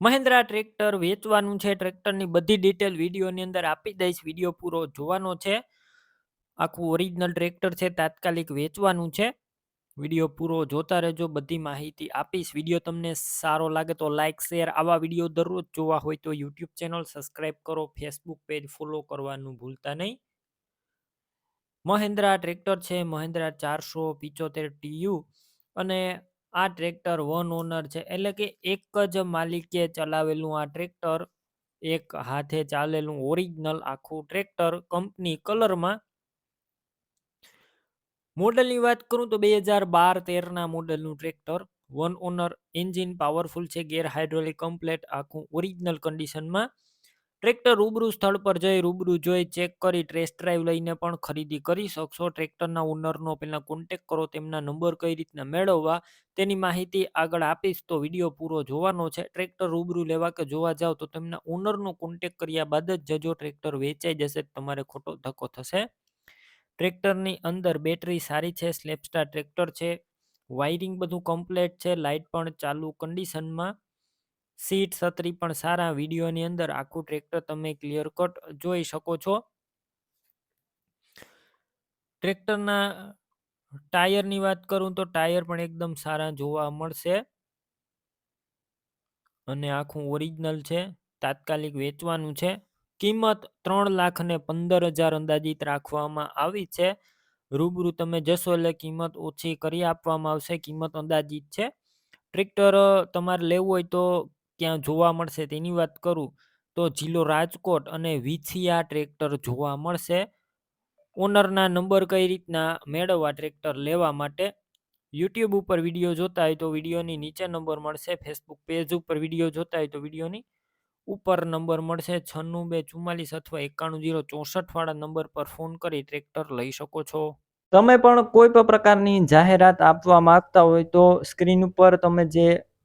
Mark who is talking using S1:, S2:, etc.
S1: Mahindra tractor વેચવાનું છે. ટ્રેક્ટરની બધી ડિટેલ વિડીયોની અંદર આપી દઈશ. વીડિયો પૂરો જોવાનો છે. આખું ઓરિજિનલ ટ્રેક્ટર છે, તાત્કાલિક વેચવાનું છે. વીડિયો પૂરો જોતા રહેજો. બધી માહિતી આપીશ. વીડિયો તમને સારો લાગે તો લાઇક શેર આવા વીડિયો દરરોજ જોવા હોય તો યુટ્યુબ ચેનલ સબસ્ક્રાઈબ કરો. ફેસબુક પેજ ફોલો કરવાનું ભૂલતા નહીં. મહેન્દ્રા ટ્રેક્ટર છે. મહેન્દ્રા ચારસો પિચોતેર ટીયુ અને આ ટ્રેક્ટર વન ઓનર છે. એટલે કે એક જ માલિકે ચલાવેલું આ ટ્રેક્ટર એક હાથે ચાલેલું ઓરિજિનલ આખું ટ્રેક્ટર કંપની કલરમાં. મોડલની વાત કરું તો બે હજાર બાર તેરના મોડલનું tractor one owner engine powerful છે. ગેર હાઇડ્રોલિક કમ્પ્લેટ આખું ઓરિજિનલ કન્ડિશનમાં ટ્રેક્ટર રૂબરૂ સ્થળ પર જઈ રૂબરૂ જોઈ ચેક કરી ટેસ્ટ ડ્રાઈવ લઈને પણ ખરીદી કરી શકશો. ટ્રેક્ટરના ઓનરનો પહેલાં કોન્ટેક કરો, તેમના નંબર કઈ રીતના મેળવવા તેની માહિતી આગળ આપીશ તો વીડિયો પૂરો જોવાનો છે. ટ્રેક્ટર રૂબરૂ લેવા કે જોવા જાવ તો તેમના ઓનરનો કોન્ટેક કર્યા બાદ જ જજો, ટ્રેક્ટર વેચાઈ જશે તમારે ખોટો ધક્કો થશે. ટ્રેક્ટરની અંદર બેટરી સારી છે સ્લેપસ્ટાર ટ્રેક્ટર છે વાયરિંગ બધું કમ્પ્લેટ છે લાઇટ પણ ચાલુ કન્ડિશનમાં સીટ છત્રી પણ સારા વિડીયોની અંદર આખું ટ્રેક્ટર તમે ક્લિયર કટ જોઈ શકો છો. ટ્રેક્ટરના ટાયરની વાત કરું તો ટાયર પણ એકદમ સારા જોવા મળશે. અને આખું ઓરિજિનલ છે, તાત્કાલિક વેચવાનું છે. કિંમત ત્રણ લાખ ને પંદર હજાર અંદાજિત રાખવામાં આવી છે. રૂબરૂ તમે જશો એટલે કિંમત ઓછી કરી આપવામાં આવશે, કિંમત અંદાજિત છે. ટ્રેક્ટર તમારે લેવું હોય તો ક્યાં જોવા મળશે તેની વાત કરું, તો જિલ્લો રાજકોટ અને વિછિયા ટ્રેક્ટર જોવા મળશે. ઓનરના નંબર કઈ રીતના મેળવવા ટ્રેક્ટર લેવા માટે યુટ્યુબ ઉપર વીડિયો જોતા હોય તો વિડીયોની નીચે નંબર મળશે, ફેસબુક પેજ ઉપર વીડિયો જોતા હોય તો વિડીયોની ઉપર નંબર મળશે, છન્નું બે ચુમ્માલીસ અથવા એકાણું જીરો ચોસઠ વાળા નંબર પર ફોન કરી ટ્રેક્ટર લઈ શકો છો. તમે પણ કોઈ પણ પ્રકારની જાહેરાત આપવા માંગતા હોય તો સ્ક્રીન ઉપર તમે જે